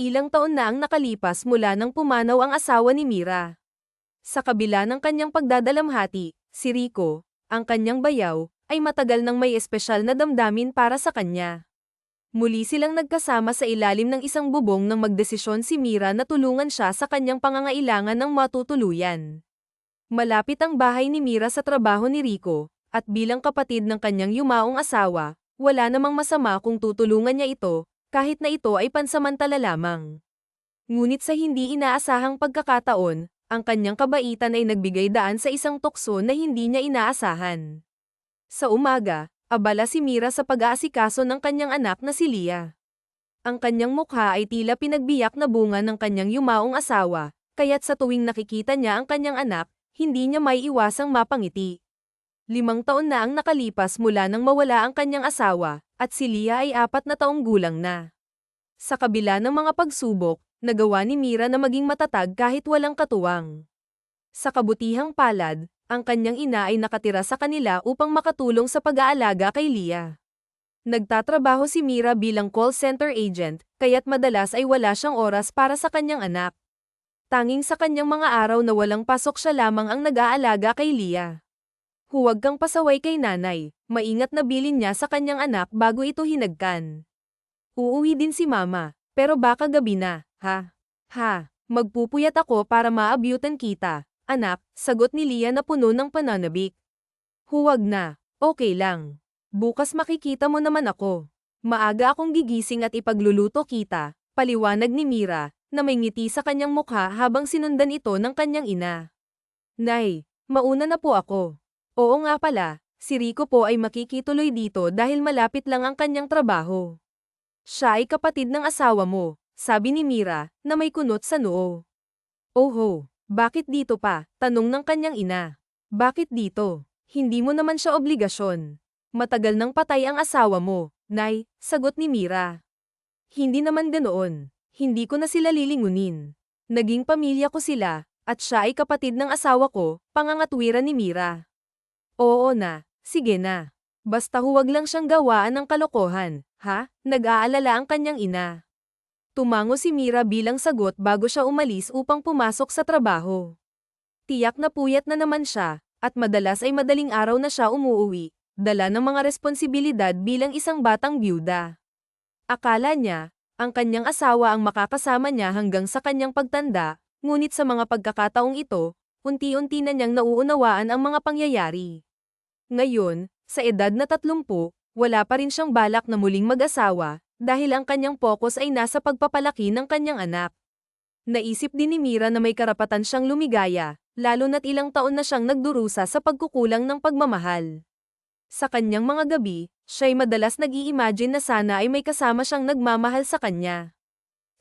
Ilang taon na ang nakalipas mula nang pumanaw ang asawa ni Mira. Sa kabila ng kanyang pagdadalamhati, si Rico, ang kanyang bayaw, ay matagal nang may espesyal na damdamin para sa kanya. Muli silang nagkasama sa ilalim ng isang bubong nang magdesisyon si Mira na tulungan siya sa kanyang pangangailangan ng matutuluyan. Malapit ang bahay ni Mira sa trabaho ni Rico, at bilang kapatid ng kanyang yumaong asawa, wala namang masama kung tutulungan niya ito, kahit na ito ay pansamantala lamang. Ngunit sa hindi inaasahang pagkakataon, ang kanyang kabaitan ay nagbigay daan sa isang tukso na hindi niya inaasahan. Sa umaga, abala si Mira sa pag-aasikaso ng kanyang anak na si Lia. Ang kanyang mukha ay tila pinagbiyak na bunga ng kanyang yumaong asawa, kaya't sa tuwing nakikita niya ang kanyang anak, hindi niya may iwasang mapangiti. Limang taon na ang nakalipas mula nang mawala ang kanyang asawa, at si Lia ay apat na taong gulang na. Sa kabila ng mga pagsubok, nagawa ni Mira na maging matatag kahit walang katuwang. Sa kabutihang palad, ang kanyang ina ay nakatira sa kanila upang makatulong sa pag-aalaga kay Lia. Nagtatrabaho si Mira bilang call center agent, kaya't madalas ay wala siyang oras para sa kanyang anak. Tanging sa kanyang mga araw na walang pasok siya lamang ang nag-aalaga kay Lia. Huwag kang pasaway kay nanay, maingat na bilin niya sa kanyang anak bago ito hinagkan. Uuwi din si mama, pero baka gabi na, ha? Ha, magpupuyat ako para maabyutan kita, Anak, sagot ni Lia na puno ng pananabik. Huwag na, okay lang. Bukas makikita mo naman ako. Maaga akong gigising at ipagluluto kita, paliwanag ni Mira, na may ngiti sa kanyang mukha habang sinundan ito ng kanyang ina. Nay, mauna na po ako. Oo nga pala, si Rico po ay makikituloy dito dahil malapit lang ang kanyang trabaho. Siya ay kapatid ng asawa mo, sabi ni Mira, na may kunot sa noo. Oho, bakit dito pa? Tanong ng kanyang ina. Bakit dito? Hindi mo naman siya obligasyon. Matagal nang patay ang asawa mo, Nay, sagot ni Mira. Hindi naman ganoon. Hindi ko na sila lilingunin. Naging pamilya ko sila, at siya ay kapatid ng asawa ko, pangangatwiran ni Mira. Oo na, sige na. Basta huwag lang siyang gawaan ng kalokohan, ha? Nag-aalala ang kanyang ina. Tumango si Mira bilang sagot bago siya umalis upang pumasok sa trabaho. Tiyak na puyat na naman siya, at madalas ay madaling araw na siya umuuwi, dala ng mga responsibilidad bilang isang batang byuda. Akala niya, ang kanyang asawa ang makakasama niya hanggang sa kanyang pagtanda, ngunit sa mga pagkakataong ito, unti-unti na niyang nauunawaan ang mga pangyayari. Ngayon, sa edad na tatlumpu, wala pa rin siyang balak na muling mag-asawa, dahil ang kanyang focus ay nasa pagpapalaki ng kanyang anak. Naisip din ni Mira na may karapatan siyang lumigaya, lalo na't ilang taon na siyang nagdurusa sa pagkukulang ng pagmamahal. Sa kanyang mga gabi, siya'y madalas nag-i-imagine na sana ay may kasama siyang nagmamahal sa kanya.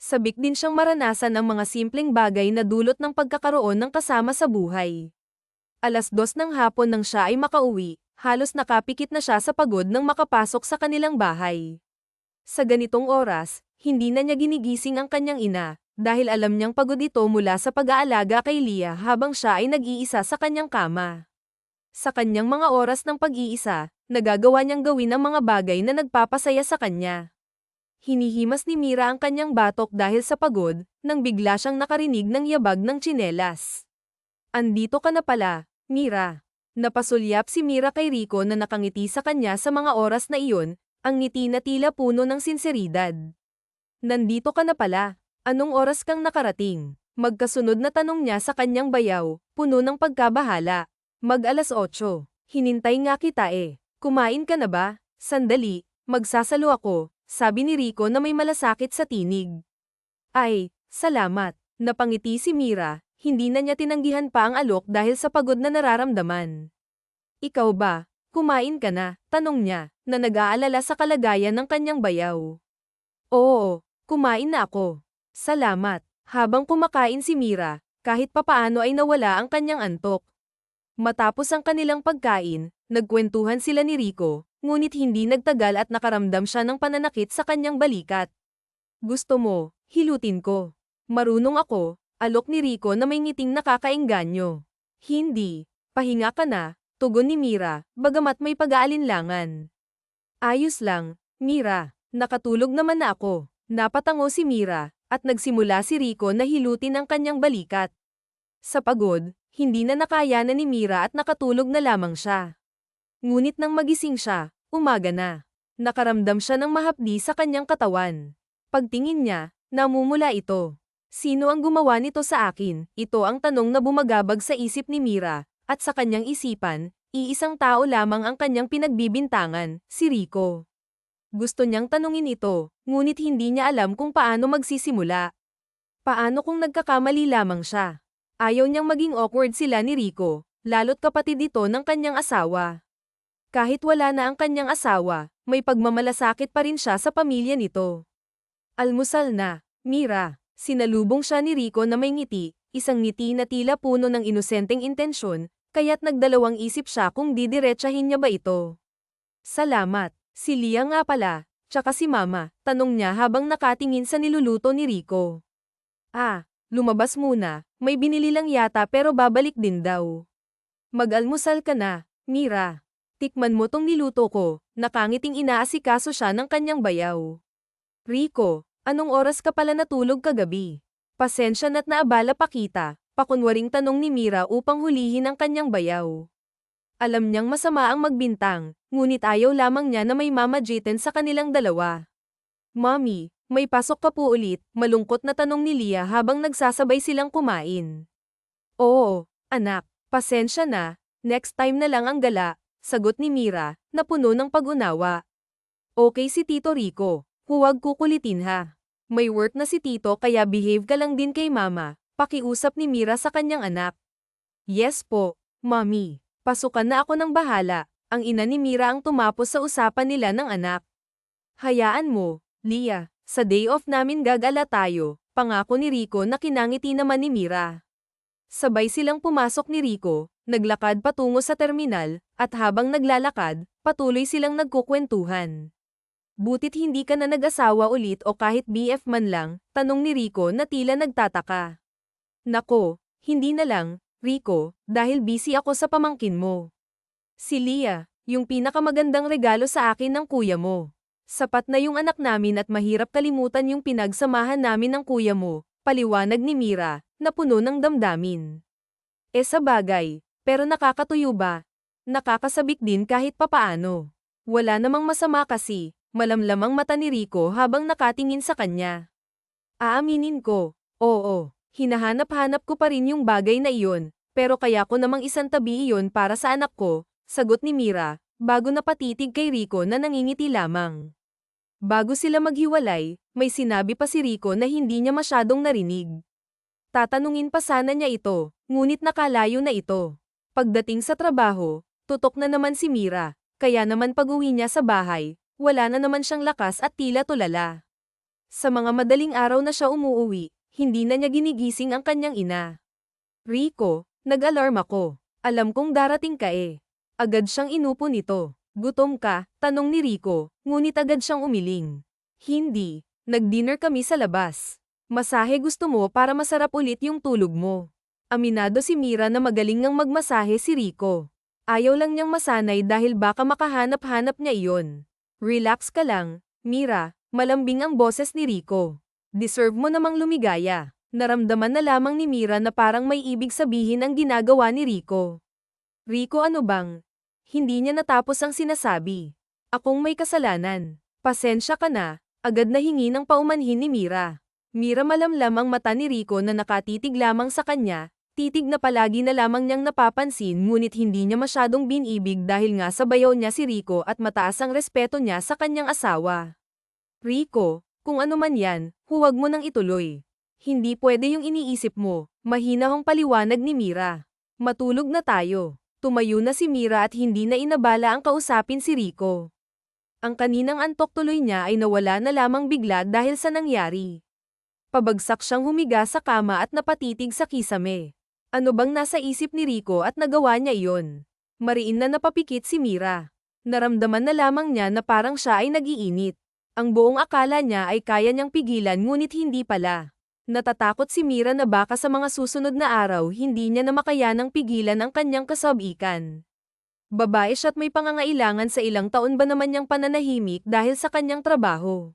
Sabik din siyang maranasan ang mga simpleng bagay na dulot ng pagkakaroon ng kasama sa buhay. Alas dos ng hapon nang siya ay makauwi, halos nakapikit na siya sa pagod nang makapasok sa kanilang bahay. Sa ganitong oras, hindi na niya ginigising ang kanyang ina, dahil alam niyang pagod ito mula sa pag-aalaga kay Lia habang siya ay nag-iisa sa kanyang kama. Sa kanyang mga oras ng pag-iisa, nagagawa niyang gawin ang mga bagay na nagpapasaya sa kanya. Hinihimas ni Mira ang kanyang batok dahil sa pagod, nang bigla siyang nakarinig ng yabag ng tsinelas. Andito ka na pala, Mira. Napasulyap si Mira kay Rico na nakangiti sa kanya sa mga oras na iyon, ang ngiti na tila puno ng sinseridad. Nandito ka na pala. Anong oras kang nakarating? Magkasunod na tanong niya sa kanyang bayaw, puno ng pagkabahala. Mag alas 8. Hinintay nga kita eh. Kumain ka na ba? Sandali, magsasalo ako, sabi ni Rico na may malasakit sa tinig. Ay, salamat. Napangiti si Mira, hindi na niya tinanggihan pa ang alok dahil sa pagod na nararamdaman. Ikaw ba, Kumain ka na, tanong niya, na nag-aalala sa kalagayan ng kanyang bayaw. Oo, kumain na ako. Salamat. Habang kumakain si Mira, kahit papaano ay nawala ang kanyang antok. Matapos ang kanilang pagkain, nagkwentuhan sila ni Rico, ngunit hindi nagtagal at nakaramdam siya ng pananakit sa kanyang balikat. Gusto mo, hilutin ko. Marunong ako, alok ni Rico na may ngiting nakakainganyo. Hindi, pahinga ka na, Tugon ni Mira, bagamat may pag-aalinlangan. Ayos lang, Mira, nakatulog naman na ako. Napatango si Mira, at nagsimula si Rico na hilutin ang kanyang balikat. Sa pagod, hindi na nakayanan ni Mira at nakatulog na lamang siya. Ngunit nang magising siya, umaga na. Nakaramdam siya ng mahapdi sa kanyang katawan. Pagtingin niya, namumula ito. Sino ang gumawa nito sa akin? Ito ang tanong na bumagabag sa isip ni Mira, at sa kanyang isipan, iisang tao lamang ang kanyang pinagbibintangan, si Rico. Gusto niyang tanungin ito, ngunit hindi niya alam kung paano magsisimula. Paano kung nagkakamali lamang siya? Ayaw niyang maging awkward sila ni Rico, lalo't kapatid ito ng kanyang asawa. Kahit wala na ang kanyang asawa, may pagmamalasakit pa rin siya sa pamilya nito. Almusal na, Mira. Sinalubong siya ni Rico na may ngiti, isang ngiti na tila puno ng inosenteng intensyon, kaya't nagdalawang isip siya kung didiretsahin niya ba ito. Salamat, si Lia nga pala, tsaka si Mama, tanong niya habang nakatingin sa niluluto ni Rico. Ah, lumabas muna, may binili lang yata pero babalik din daw. Mag-almusal ka na, Mira. Tikman mo tong niluto ko, nakangiting inaasikaso siya ng kanyang bayaw. Rico, Anong oras ka pala natulog kagabi? Pasensya na't naabala pa kita, pakunwaring tanong ni Mira upang hulihin ang kanyang bayaw. Alam niyang masama ang magbintang, ngunit ayaw lamang niya na may mama Jayten sa kanilang dalawa. Mommy, may pasok ka po ulit, malungkot na tanong ni Lia habang nagsasabay silang kumain. Oo, anak, pasensya na, next time na lang ang gala, sagot ni Mira, na puno ng pag-unawa. Okay si Tito Rico, Huwag kukulitin ha. May work na si Tito kaya behave ka lang din kay Mama, pakiusap ni Mira sa kanyang anak. Yes po, Mommy. Pasukan na ako ng bahala. Ang ina ni Mira ang tumapos sa usapan nila ng anak. Hayaan mo, Lia, sa day off namin gagala tayo, pangako ni Rico na kinangiti naman ni Mira. Sabay silang pumasok ni Rico, naglakad patungo sa terminal, at habang naglalakad, patuloy silang nagkukwentuhan. Butit hindi ka na nag-asawa ulit o kahit BF man lang, tanong ni Rico na tila nagtataka. Nako, hindi na lang, Rico, dahil busy ako sa pamangkin mo. Si Lia, yung pinakamagandang regalo sa akin ng kuya mo. Sapat na yung anak namin at mahirap kalimutan yung pinagsamahan namin ng kuya mo, paliwanag ni Mira, na puno ng damdamin. E sa bagay, pero nakakatuyo ba? Nakakasabik din kahit papaano. Wala namang masama kasi, Malamlamang mata ni Rico habang nakatingin sa kanya. Aaminin ko, oo, hinahanap-hanap ko pa rin yung bagay na iyon, pero kaya ko namang isang tabi iyon para sa anak ko, sagot ni Mira, bago napatitig kay Rico na nangingiti lamang. Bago sila maghiwalay, may sinabi pa si Rico na hindi niya masyadong narinig. Tatanungin pa sana niya ito, ngunit nakalayo na ito. Pagdating sa trabaho, tutok na naman si Mira, kaya naman pag-uwi niya sa bahay, wala na naman siyang lakas at tila tulala. Sa mga madaling araw na siya umuuwi, hindi na niya ginigising ang kanyang ina. Rico, nag-alarm ako. Alam kong darating ka eh. Agad siyang inupo nito. Gutom ka, tanong ni Rico, ngunit agad siyang umiling. Hindi, nag-dinner kami sa labas. Masahe gusto mo para masarap ulit yung tulog mo. Aminado si Mira na magaling ngang magmasahe si Rico. Ayaw lang niyang masanay dahil baka makahanap-hanap niya iyon. Relax ka lang, Mira, malambing ang boses ni Rico. Deserve mo namang lumigaya. Naramdaman na lamang ni Mira na parang may ibig sabihin ang ginagawa ni Rico. Rico ano bang? Hindi niya natapos ang sinasabi. Akong may kasalanan. Pasensya ka na, agad na hingi ng paumanhin ni Mira. Mira malamlam ang mata ni Rico na nakatitig lamang sa kanya, Titig na palagi na lamang niyang napapansin ngunit hindi niya masyadong binibig dahil nga sa bayaw niya si Rico at mataas ang respeto niya sa kanyang asawa. Rico, kung ano man yan, huwag mo nang ituloy. Hindi pwede yung iniisip mo, mahina hong paliwanag ni Mira. Matulog na tayo. Tumayo na si Mira at hindi na inabala ang kausapin si Rico. Ang kaninang antok tuloy niya ay nawala na lamang bigla dahil sa nangyari. Pabagsak siyang humiga sa kama at napatitig sa kisame. Ano bang nasa isip ni Rico at nagawa niya iyon? Mariin na napapikit si Mira. Naramdaman na lamang niya na parang siya ay nagiinit. Ang buong akala niya ay kaya niyang pigilan ngunit hindi pala. Natatakot si Mira na baka sa mga susunod na araw hindi niya na makayanang pigilan ang kanyang kasabikan. Babae siya't may pangangailangan sa ilang taon ba naman niyang pananahimik dahil sa kanyang trabaho.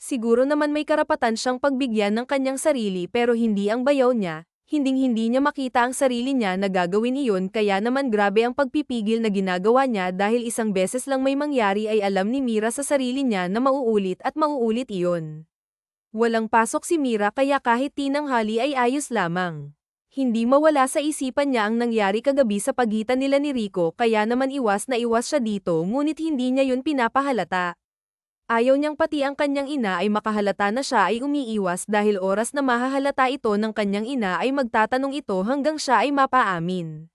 Siguro naman may karapatan siyang pagbigyan ng kanyang sarili pero hindi ang bayaw niya, hinding-hindi niya makita ang sarili niya na gagawin iyon kaya naman grabe ang pagpipigil na ginagawa niya dahil isang beses lang may mangyari ay alam ni Mira sa sarili niya na mauulit at mauulit iyon. Walang pasok si Mira kaya kahit tinanghali ay ayos lamang. Hindi mawala sa isipan niya ang nangyari kagabi sa pagitan nila ni Rico kaya naman iwas na iwas siya dito ngunit hindi niya yun pinapahalata. Ayaw niyang pati ang kanyang ina ay makahalata na siya ay umiiwas dahil oras na mahahalata ito ng kanyang ina ay magtatanong ito hanggang siya ay mapaamin.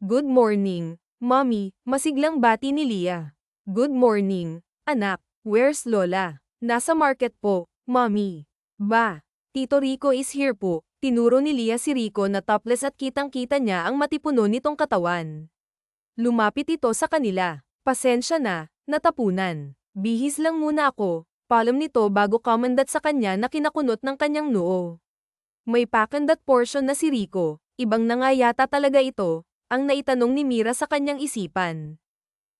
Good morning, Mommy, masiglang bati ni Lia. Good morning, anak, where's Lola? Nasa market po, Mommy. Ba, Tito Rico is here po. Tinuro ni Lia si Rico na topless at kitang-kita niya ang matipuno nitong katawan. Lumapit ito sa kanila. Pasensya na, natapunan. Bihis lang muna ako, palam nito bago kamandat sa kanya na kinakunot ng kanyang noo. May pakandat portion na si Rico, ibang na nga yata talaga ito, ang naitanong ni Mira sa kanyang isipan.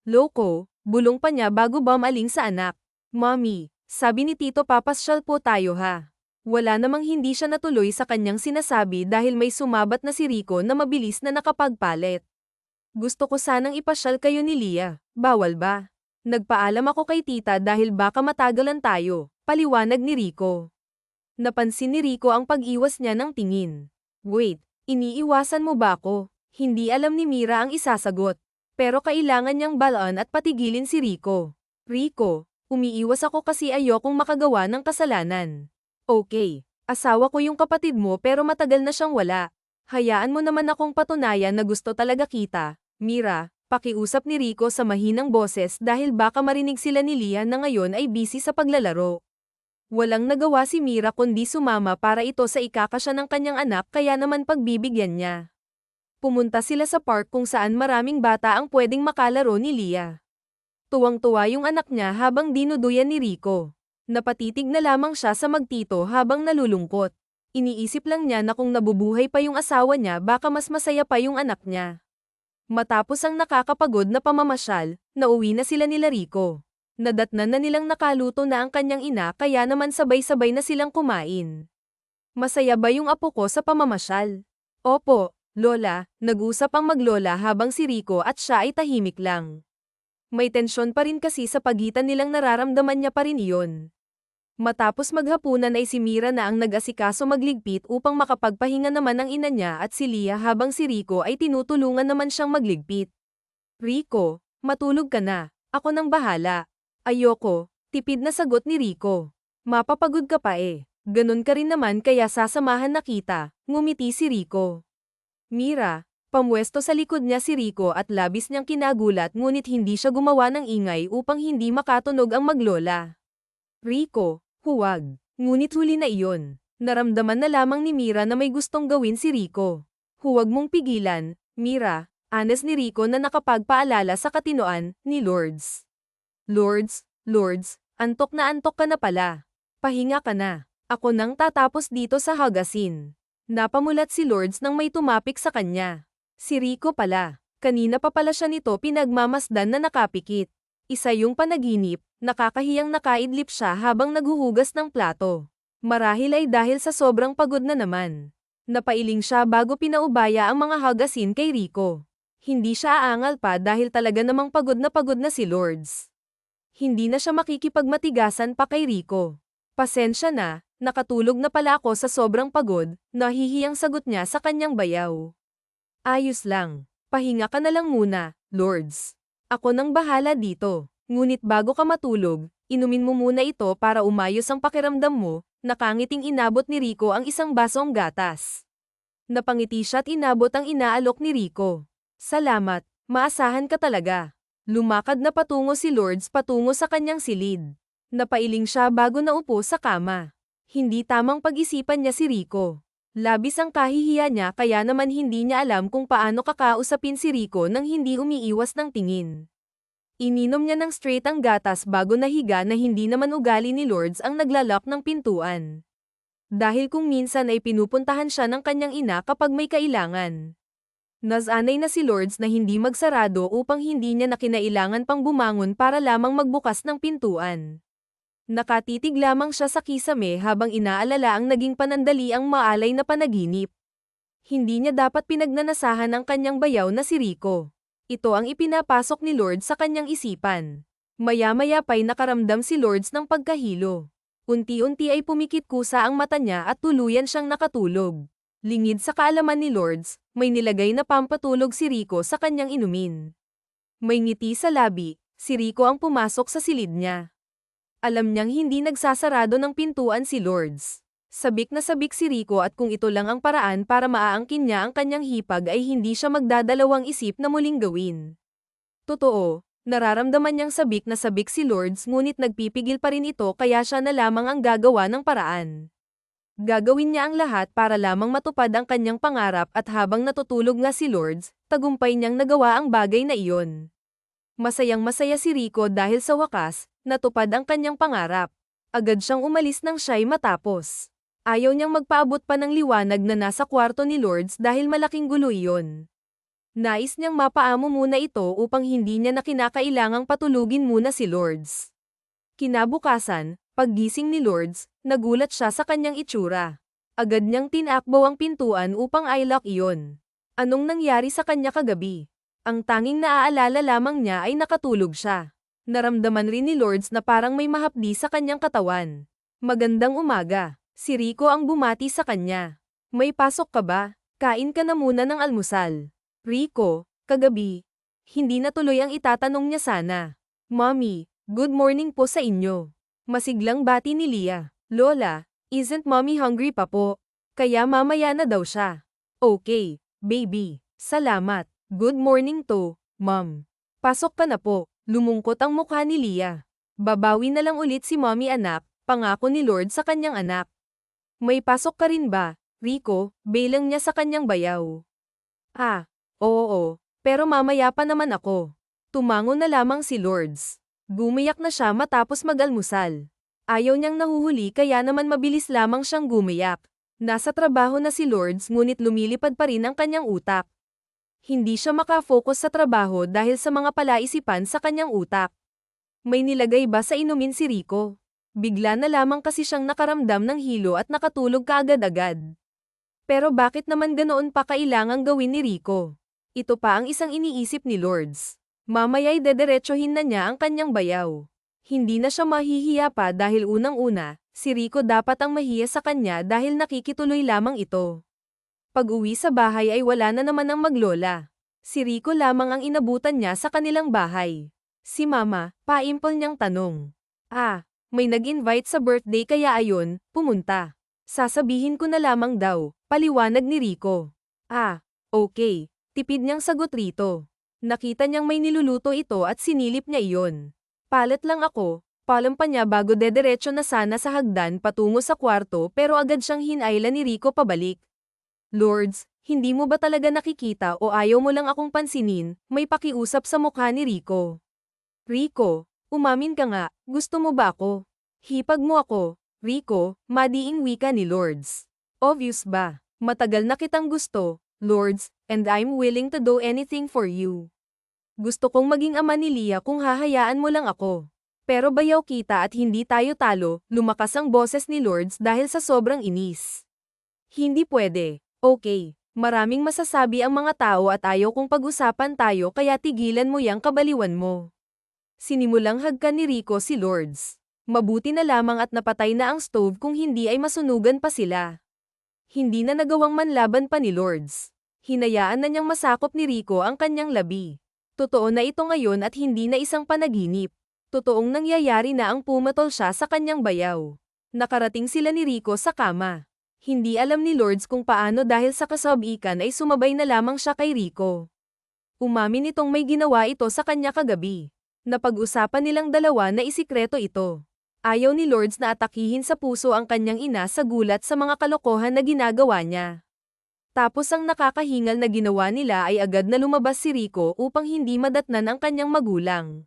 Loko, bulong pa niya bago bumaling sa anak. Mommy, sabi ni Tito papasyal po tayo ha. Wala namang hindi siya natuloy sa kanyang sinasabi dahil may sumabat na si Rico na mabilis na nakapagpalit. Gusto ko sanang ipasyal kayo ni Lia, bawal ba? Nagpaalam ako kay tita dahil baka matagalan tayo, paliwanag ni Rico. Napansin ni Rico ang pag-iwas niya ng tingin. Wait, iniiwasan mo ba ako? Hindi alam ni Mira ang isasagot. Pero kailangan niyang balaan at patigilin si Rico. Rico, umiiwas ako kasi ayokong makagawa ng kasalanan. Okay, asawa ko yung kapatid mo pero matagal na siyang wala. Hayaan mo naman akong patunayan na gusto talaga kita, Mira, Pakiusap ni Rico sa mahinang boses dahil baka marinig sila ni Lia na ngayon ay busy sa paglalaro. Walang nagawa si Mira kundi sumama para ito sa ikakasya ng kanyang anak kaya naman pagbibigyan niya. Pumunta sila sa park kung saan maraming bata ang pwedeng makalaro ni Lia. Tuwang-tuwa yung anak niya habang dinuduyan ni Rico. Napatitig na lamang siya sa magtito habang nalulungkot. Iniisip lang niya na kung nabubuhay pa yung asawa niya baka mas masaya pa yung anak niya. Matapos ang nakakapagod na pamamasyal, nauwi na sila nila Rico. Nadatnan na nilang nakaluto na ang kanyang ina kaya naman sabay-sabay na silang kumain. Masaya ba yung apo ko sa pamamasyal? Opo, Lola, nag-usap ang maglola habang si Rico at siya ay tahimik lang. May tensyon pa rin kasi sa pagitan nilang nararamdaman niya pa rin iyon. Matapos maghapunan ay si Mira na ang nag-asikaso magligpit upang makapagpahinga naman ang ina niya at si Lia habang si Rico ay tinutulungan naman siyang magligpit. Rico, matulog ka na. Ako nang bahala. Ayoko, tipid na sagot ni Rico. Mapapagod ka pa eh. Ganun ka rin naman kaya sasamahan na kita, ngumiti si Rico. Mira, pamwesto sa likod niya si Rico at labis niyang kinagulat ngunit hindi siya gumawa ng ingay upang hindi makatunog ang maglola. Rico, huwag. Ngunit huli na iyon. Naramdaman na lamang ni Mira na may gustong gawin si Rico. Huwag mong pigilan, Mira, anes ni Rico na nakapagpaalala sa katinoan ni Lords. Lords, Lords, antok na antok ka na pala. Pahinga ka na. Ako nang tatapos dito sa hagasin. Napamulat si Lords nang may tumapik sa kanya. Si Rico pala. Kanina pa pala siya nito pinagmamasdan na nakapikit. Isa yung panaginip, nakakahiyang nakaidlip siya habang naghuhugas ng plato. Marahil ay dahil sa sobrang pagod na naman. Napailing siya bago pinaubaya ang mga hagasin kay Rico. Hindi siya aangal pa dahil talaga namang pagod na pagod na si Lords. Hindi na siya makikipagmatigasan pa kay Rico. Pasensya na, nakatulog na pala ako sa sobrang pagod, nahihiyang sagot niya sa kanyang bayaw. Ayos lang, pahinga ka na lang muna, Lords. Ako nang bahala dito. Ngunit bago ka matulog, inumin mo muna ito para umayos ang pakiramdam mo, nakangiting inabot ni Rico ang isang basong gatas. Napangiti siya at inabot ang inaalok ni Rico. Salamat, maasahan ka talaga. Lumakad na patungo si Lords patungo sa kanyang silid. Napailing siya bago naupo sa kama. Hindi tamang pag-isipan niya si Rico. Labis ang kahihiya niya kaya naman hindi niya alam kung paano kakausapin si Rico nang hindi umiiwas ng tingin. Ininom niya ng straight ang gatas bago nahiga na hindi naman ugali ni Lords ang naglalak ng pintuan. Dahil kung minsan ay pinupuntahan siya ng kanyang ina kapag may kailangan. Nasanay na si Lords na hindi magsarado upang hindi niya na kinailangan pang bumangon para lamang magbukas ng pintuan. Nakatitig lamang siya sa kisame habang inaalala ang naging panandaliang maalay na panaginip. Hindi niya dapat pinagnanasahan ang kanyang bayaw na si Rico. Ito ang ipinapasok ni Lord sa kanyang isipan. Maya-maya pa'y nakaramdam si Lords ng pagkahilo. Unti-unti ay pumikit kusa ang mata niya at tuluyan siyang nakatulog. Lingid sa kaalaman ni Lords, may nilagay na pampatulog si Rico sa kanyang inumin. May ngiti sa labi, si Rico ang pumasok sa silid niya. Alam niyang hindi nagsasarado ng pintuan si Lords. Sabik na sabik si Rico at kung ito lang ang paraan para maaangkin niya ang kanyang hipag ay hindi siya magdadalawang isip na muling gawin. Totoo, nararamdaman niyang sabik na sabik si Lords ngunit nagpipigil pa rin ito kaya siya na lamang ang gagawa ng paraan. Gagawin niya ang lahat para lamang matupad ang kanyang pangarap at habang natutulog nga si Lords, tagumpay niyang nagawa ang bagay na iyon. Masayang masaya si Rico dahil sa wakas, natupad ang kanyang pangarap. Agad siyang umalis nang siya'y matapos. Ayaw niyang magpaabot pa ng liwanag na nasa kwarto ni Lords dahil malaking gulo iyon. Nais niyang mapaamo muna ito upang hindi niya na kinakailangang patulugin muna si Lords. Kinabukasan, paggising ni Lords, nagulat siya sa kanyang itsura. Agad niyang tinakbo ang pintuan upang i-lock iyon. Anong nangyari sa kanya kagabi? Ang tanging naaalala lamang niya ay nakatulog siya. Naramdaman rin ni Lords na parang may mahapdi sa kanyang katawan. Magandang umaga. Si Rico ang bumati sa kanya. May pasok ka ba? Kain ka na muna ng almusal. Rico, kagabi. Hindi natuloy ang itatanong niya sana. Mommy, good morning po sa inyo. Masiglang bati ni Lia. Lola, isn't mommy hungry pa po? Kaya mamaya na daw siya. Okay, baby. Salamat. Good morning to, mom. Pasok ka na po. Lumungkot ang mukha ni Lia. Babawi na lang ulit si mommy anak, pangako ni Lord sa kanyang anak. May pasok ka rin ba, Rico, bilang niya sa kanyang bayaw. Ah, oo, pero mamaya pa naman ako. Tumango na lamang si Lords. Gumiyak na siya matapos mag-almusal. Ayaw niyang nahuhuli kaya naman mabilis lamang siyang gumiyak. Nasa trabaho na si Lords ngunit lumilipad pa rin ang kanyang utak. Hindi siya makafocus sa trabaho dahil sa mga palaisipan sa kanyang utak. May nilagay ba sa inumin si Rico? Bigla na lamang kasi siyang nakaramdam ng hilo at nakatulog kaagad-agad. Pero bakit naman ganoon pa kailangang gawin ni Rico? Ito pa ang isang iniisip ni Lords. Mamaya'y dederechohin na niya ang kanyang bayaw. Hindi na siya mahihiya pa dahil unang-una, si Rico dapat ang mahiya sa kanya dahil nakikituloy lamang ito. Pag-uwi sa bahay ay wala na naman ang maglola. Si Rico lamang ang inabutan niya sa kanilang bahay. Si Mama, paimpol niyang tanong. Ah, may nag-invite sa birthday kaya ayon, pumunta. Sasabihin ko na lamang daw, paliwanag ni Rico. Ah, okay, tipid niyang sagot rito. Nakita niyang may niluluto ito at sinilip niya iyon. Palit lang ako, palam pa niya bago dederecho na sana sa hagdan patungo sa kwarto pero agad siyang hinayla ni Rico pabalik. Lords, hindi mo ba talaga nakikita o ayaw mo lang akong pansinin, may pakiusap sa mukha ni Rico. Rico, umamin ka nga, gusto mo ba ako? Hipag mo ako, Rico, madiing wika ni Lords. Obvious ba? Matagal na kitang gusto, Lords, and I'm willing to do anything for you. Gusto kong maging ama ni Lia kung hahayaan mo lang ako. Pero bayaw kita at hindi tayo talo, lumakas ang boses ni Lords dahil sa sobrang inis. Hindi pwede. Okay, maraming masasabi ang mga tao at ayaw kong pag-usapan tayo kaya tigilan mo yang kabaliwan mo. Sinimulang hagkan ni Rico si Lords. Mabuti na lamang at napatay na ang stove kung hindi ay masunugan pa sila. Hindi na nagawang manlaban pa ni Lords. Hinayaan na niyang masakop ni Rico ang kanyang labi. Totoo na ito ngayon at hindi na isang panaginip. Totoong nangyayari na ang pumatol siya sa kanyang bayaw. Nakarating sila ni Rico sa kama. Hindi alam ni Lords kung paano dahil sa kasabikan ay sumabay na lamang siya kay Rico. Umamin itong may ginawa ito sa kanya kagabi. Napag-usapan nilang dalawa na isikreto ito. Ayaw ni Lords na atakihin sa puso ang kanyang ina sa gulat sa mga kalokohan na ginagawa niya. Tapos ang nakakahingal na ginawa nila ay agad na lumabas si Rico upang hindi madatnan ang kanyang magulang.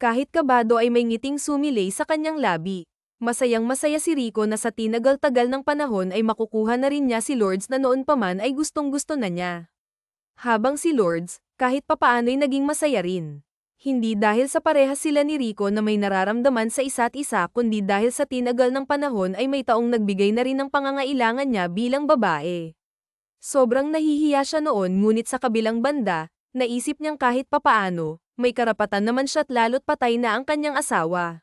Kahit kabado ay may ngiting sumilay sa kanyang labi. Masayang masaya si Rico na sa tinagal-tagal ng panahon ay makukuha na rin niya si Lords na noon pa man ay gustong-gusto na niya. Habang si Lords, kahit papaano'y naging masaya rin. Hindi dahil sa parehas sila ni Rico na may nararamdaman sa isa't isa kundi dahil sa tinagal ng panahon ay may taong nagbigay na rin ng pangangailangan niya bilang babae. Sobrang nahihiya siya noon ngunit sa kabilang banda, naisip niyang kahit papaano, may karapatan naman siya't lalo't patay na ang kanyang asawa.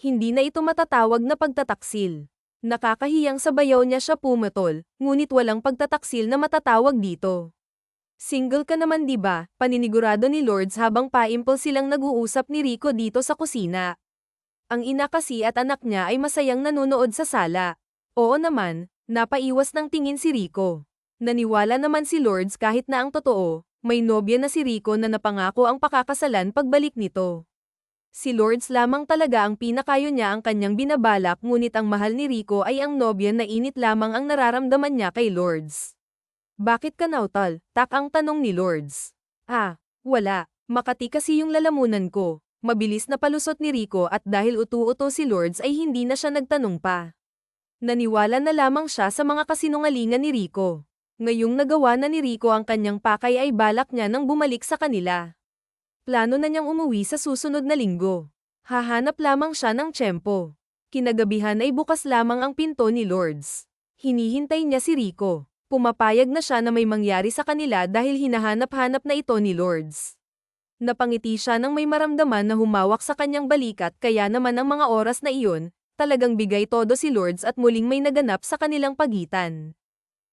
Hindi na ito matatawag na pagtataksil. Nakakahiyang sa bayaw niya siya pumatol, ngunit walang pagtataksil na matatawag dito. Single ka naman ba? Paninigurado ni Lords habang paimpol silang nag-uusap ni Rico dito sa kusina. Ang ina kasi at anak niya ay masayang nanonood sa sala. Oo naman, napaiwas ng tingin si Rico. Naniwala naman si Lords kahit na ang totoo, may nobya na si Rico na napangako ang pakakasalan pagbalik nito. Si Lords lamang talaga ang pinakayo niya ang kanyang binabalak ngunit ang mahal ni Rico ay ang nobya na init lamang ang nararamdaman niya kay Lords. Bakit ka nautal? Tak ang tanong ni Lords. Ah, wala. Makati kasi yung lalamunan ko. Mabilis na palusot ni Rico at dahil utu-uto si Lords ay hindi na siya nagtanong pa. Naniwala na lamang siya sa mga kasinungalingan ni Rico. Ngayong nagawa na ni Rico ang kanyang pakay ay balak niya nang bumalik sa kanila. Plano na niyang umuwi sa susunod na linggo. Hahanap lamang siya ng tiyempo. Kinagabihan ay bukas lamang ang pinto ni Lords. Hinihintay niya si Rico. Pumapayag na siya na may mangyari sa kanila dahil hinahanap-hanap na ito ni Lords. Napangiti siya nang may maramdaman na humawak sa kanyang balikat kaya naman ang mga oras na iyon, talagang bigay todo si Lords at muling may naganap sa kanilang pagitan.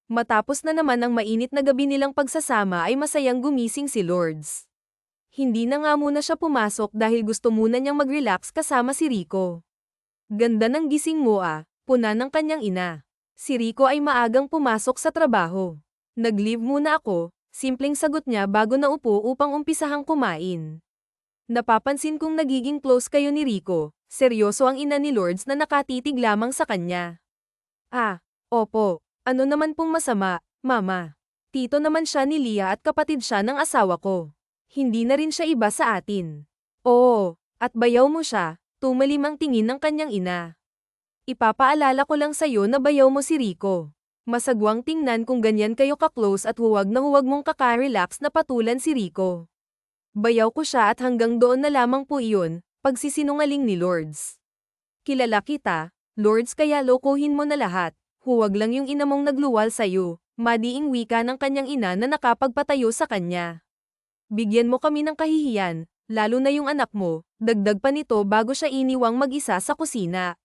Matapos na naman ang mainit na gabi nilang pagsasama ay masayang gumising si Lords. Hindi na nga muna siya pumasok dahil gusto muna niyang mag-relax kasama si Rico. Ganda ng gising mo ah, puna ng kanyang ina. Si Rico ay maagang pumasok sa trabaho. Nag-leave muna ako, simpleng sagot niya bago naupo upang umpisahang kumain. Napapansin kong nagiging close kayo ni Rico, seryoso ang ina ni Lords na nakatitig lamang sa kanya. Ah, opo, ano naman pong masama, mama. Tito naman siya ni Lia at kapatid siya ng asawa ko. Hindi na rin siya iba sa atin. Oo, at bayaw mo siya, tumalim ang tingin ng kanyang ina. Ipapaalala ko lang sa'yo na bayaw mo si Rico. Masagwang tingnan kung ganyan kayo ka-close at huwag na huwag mong kaka-relax na patulan si Rico. Bayaw ko siya at hanggang doon na lamang po iyon, pagsisinungaling ni Lords. Kilala kita, Lords kaya lokohin mo na lahat, huwag lang yung ina mong nagluwal sa'yo, madiing wika ng kanyang ina na nakapagpatayo sa kanya. Bigyan mo kami ng kahihiyan, lalo na yung anak mo, dagdag pa nito bago siya iniwang mag-isa sa kusina.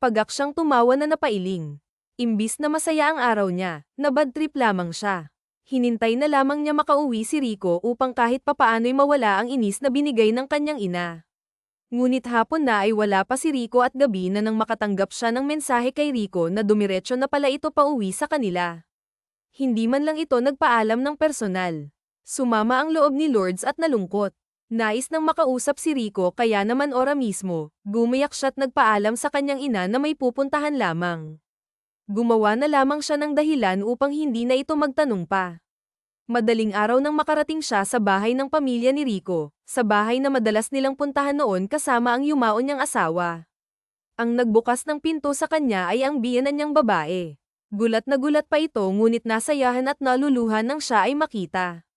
Pagak siyang tumawa na napailing. Imbis na masaya ang araw niya, nabad trip lamang siya. Hinintay na lamang niya makauwi si Rico upang kahit papaano'y mawala ang inis na binigay ng kanyang ina. Ngunit hapon na ay wala pa si Rico at gabi na nang makatanggap siya ng mensahe kay Rico na dumiretso na pala ito pauwi sa kanila. Hindi man lang ito nagpaalam ng personal. Sumama ang loob ni Lords at nalungkot. Nais nang makausap si Rico kaya naman ora mismo, gumayak siya't nagpaalam sa kanyang ina na may pupuntahan lamang. Gumawa na lamang siya ng dahilan upang hindi na ito magtanong pa. Madaling araw nang makarating siya sa bahay ng pamilya ni Rico, sa bahay na madalas nilang puntahan noon kasama ang yumaon niyang asawa. Ang nagbukas ng pinto sa kanya ay ang biyanan niyang babae. Gulat na gulat pa ito ngunit nasayahan at naluluhan nang siya ay makita.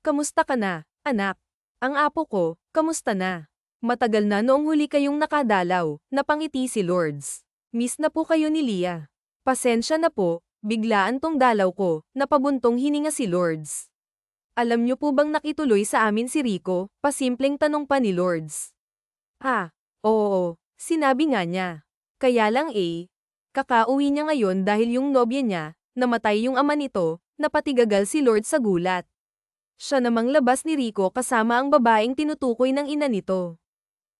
Kamusta ka na, anak? Ang apo ko, kamusta na? Matagal na noong huli kayong nakadalaw, napangiti si Lords. Miss na po kayo ni Lia. Pasensya na po, biglaan tong dalaw ko, napabuntong hininga si Lords. Alam niyo po bang nakituloy sa amin si Rico? Pasimpleng tanong pa ni Lords. Ah, oo, sinabi nga niya. Kaya lang eh, kakauwi niya ngayon dahil yung nobya niya, namatay yung ama nito, napatigagal si Lords sa gulat. Siya namang labas ni Rico kasama ang babaeng tinutukoy ng ina nito.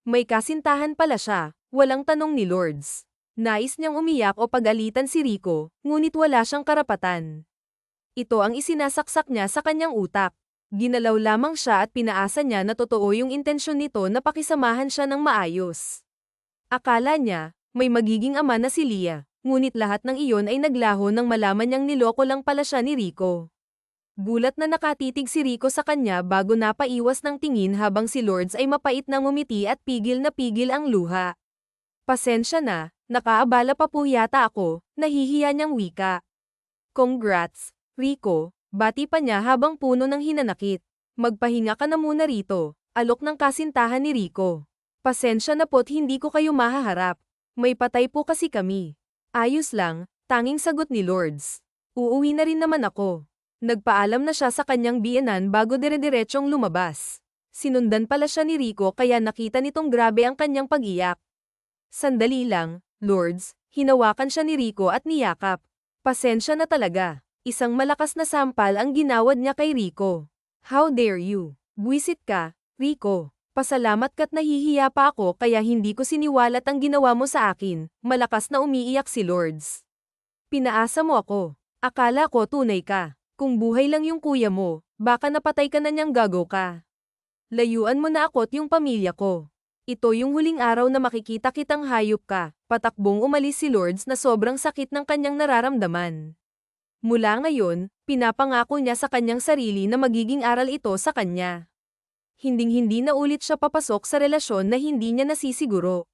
May kasintahan pala siya, walang tanong ni Lords. Nais niyang umiyak o pagalitan si Rico, ngunit wala siyang karapatan. Ito ang isinasaksak niya sa kanyang utak. Ginalaw lamang siya at pinaasa niya na totoo yung intensyon nito na pakisamahan siya ng maayos. Akala niya, may magiging ama na si Lia, ngunit lahat ng iyon ay naglaho nang malaman niyang niloko lang pala siya ni Rico. Gulat na nakatitig si Rico sa kanya bago napaiwas ng tingin habang si Lords ay mapait na ngumiti at pigil na pigil ang luha. Pasensya na, nakaabala pa po yata ako, nahihiya niyang wika. Congrats, Rico, bati pa niya habang puno ng hinanakit. Magpahinga ka na muna rito, Alok ng kasintahan ni Rico. Pasensya na po't hindi ko kayo mahaharap. May patay po kasi kami. Ayos lang, tanging sagot ni Lords. Uuwi na rin naman ako. Nagpaalam na siya sa kanyang biyenan bago dire-diretsyong lumabas. Sinundan pala siya ni Rico kaya nakita nitong grabe ang kanyang pag-iyak. Sandali lang, Lords, hinawakan siya ni Rico at niyakap. Pasensya na talaga. Isang malakas na sampal ang ginawad niya kay Rico. How dare you? Buisit ka, Rico. Pasalamat ka't nahihiya pa ako kaya hindi ko siniwalat ang ginawa mo sa akin. Malakas na umiiyak si Lords. Pinaasa mo ako. Akala ko tunay ka. Kung buhay lang yung kuya mo, baka napatay ka na niyang gago ka. Layuan mo na ako't yung pamilya ko. Ito yung huling araw na makikita kitang hayop ka. Patakbong umalis si Lords na sobrang sakit ng kanyang nararamdaman. Mula ngayon, pinapangako niya sa kanyang sarili na magiging aral ito sa kanya. Hinding-hindi na ulit siya papasok sa relasyon na hindi niya nasisiguro.